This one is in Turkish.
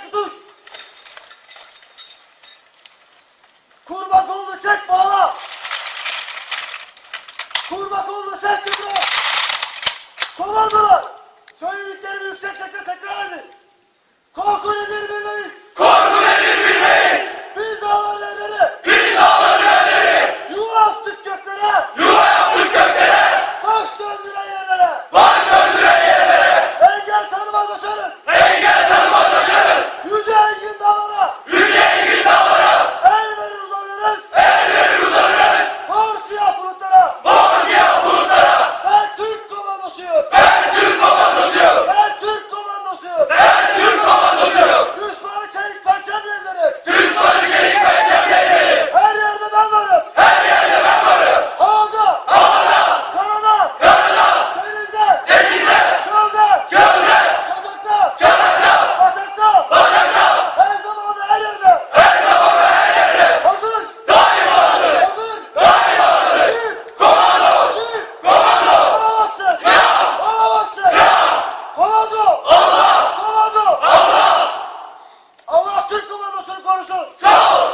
Çek tutuş. Kurba kolunu çek bağla. Kurba kolunu sert çıkma. Komandalar. Söylediklerimi yüksek sesle Rasul Rasul. Rasul.